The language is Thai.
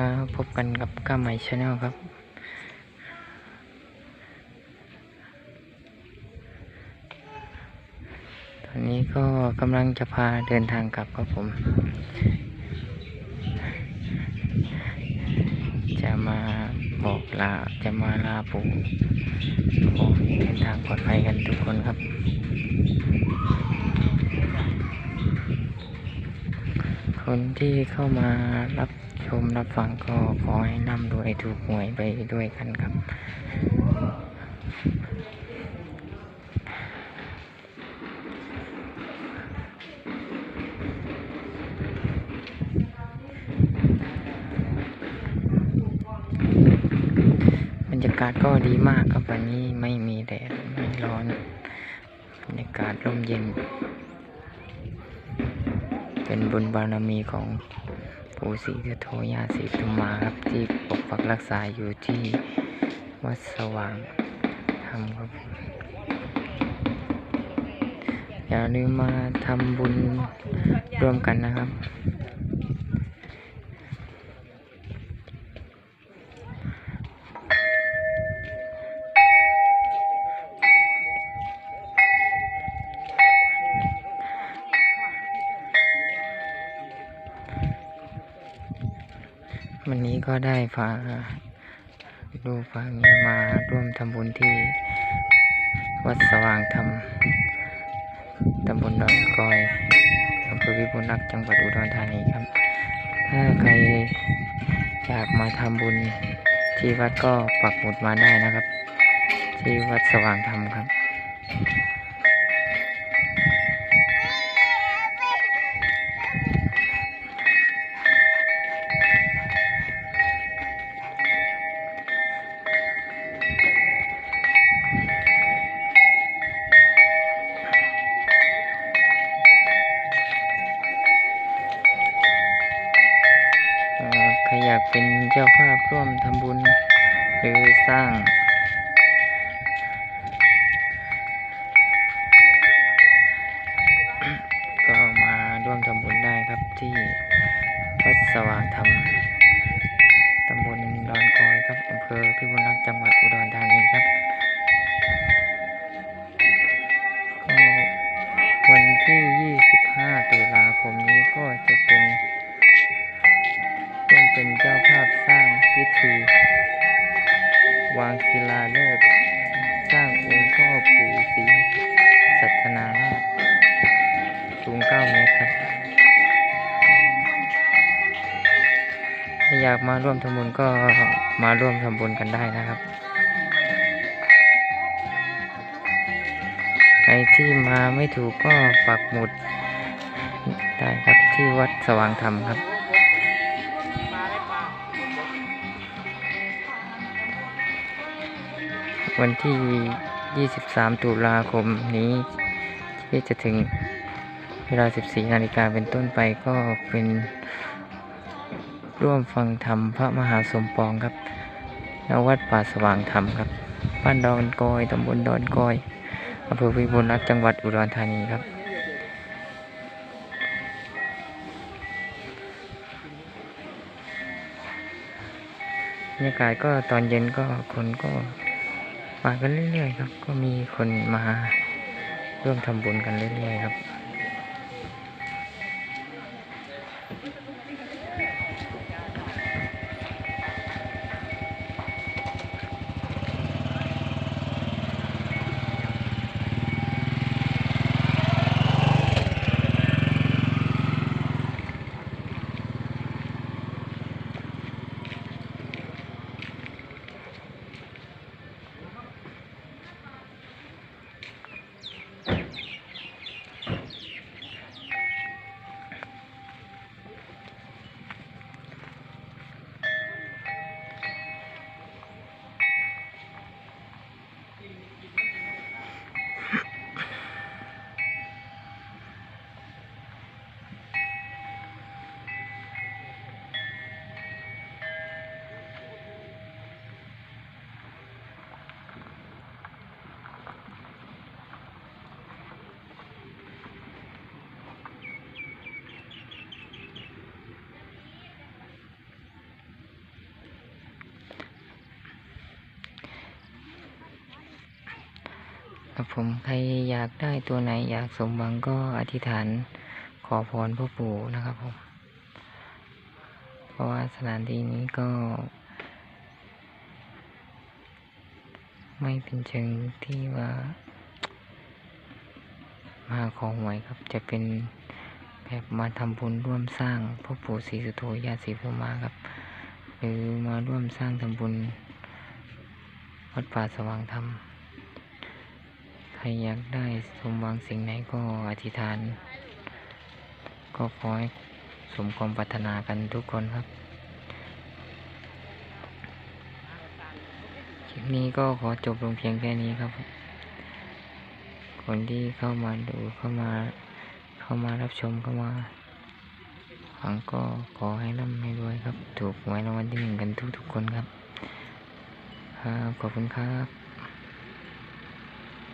ครับ พบกันกับก้าใหม่ชาแนลครับ ตอนนี้ก็กำลังจะพาเดินทางกลับครับผม จะมาบอกลา จะมาลาปู่เดินทางปลอดภัยกันทุกคนครับคนที่เข้ามารับ มรับฟังก็ขอให้นำด้วยถูกหวยไปด้วยกันครับ บรรยากาศก็ดีมากครับวันนี้ไม่มีแดดไม่ร้อน บรรยากาศร่มเย็น เป็นบุญบารมีของ ปู่ศรีสุโธย่าศรีธุมาครับที่ปกปักรักษาอยู่ที่วัดสว่างธรรมครับ อย่าลืมมาทำบุญร่วมกันนะครับ วันนี้ก็ได้พาลูกพาเมียมาร่วมทำบุญที่ วัดสว่างธรรมตำบลดอนกอยอำเภอวิบูลรักจังหวัดอุดรธานีครับ ถ้าใครอยากมาทำบุญที่วัดก็ปักหมุดมาได้นะครับ ที่วัดสว่างธรรมครับ เป็นเจ้าภาพร่วมทำบุญ หรือสร้าง ก็มาร่วมทำบุญได้ครับที่วัดสว่างธรรมตำบลดอนกอยครับอำเภอพิบูลรักษ์จังหวัดอุดรธานีครับวันที่ 25 ตุลาคมนี้ก็จะเป็น เป็นเจ้าภาพสร้างพิธี วางศิลาฤกษ์สร้างองค์พ่อปู่ศรีสัทนาราชสูง 9 เมตรครับถ้าอยากมาร่วมทำบุญก็มาร่วมทำบุญกันได้นะครับใครที่มาไม่ถูกก็ปักหมุดได้ครับที่วัดสว่างธรรมครับ วันที่ 23 ตุลาคมนี้ที่จะถึงเวลา 14 นาฬิกาเป็นต้นไปก็เป็นร่วมฟังธรรมพระมหาสมปองครับณวัดป่าสว่างธรรมครับ บ้านดอนกอยตำบลดอนกอยอำเภอวิบูลรักษ์จังหวัดอุดรธานีครับ บรรยากาศก็ตอนเย็นก็คนก็ มากันเรื่อยๆครับ ก็มีคนมาร่วมทำบุญกันเรื่อยๆครับ ครับผมใครอยากได้ตัวไหนอยากสมหวังก็อธิษฐานขอพรพ่อปู่นะครับผม เพราะว่าสถานที่นี้ก็ ไม่เป็นเชิงที่ว่า มาของหวยครับ จะเป็นแบบมาทำบุญร่วมสร้างพ่อปู่ศรีสุโธญาติศรีภูมาครับ หรือมาร่วมสร้างทำบุญวัดป่าสว่างธรรม รอยากได้สมหวังสิ่งไหนก็อธิษฐาน ก็ขอให้สมความปรารถนากันทุกคนครับคลิปนี้ก็ขอจบลงเพียงแค่นี้ครับ คนที่เข้ามาดูเข้ามา เข้ามารับชมเข้ามาฟังก็ขอให้ร่ำให้รวยครับ ถูกหวยรางวัลที่หนึ่งกันทุกๆคนครับ ครับขอบคุณครับ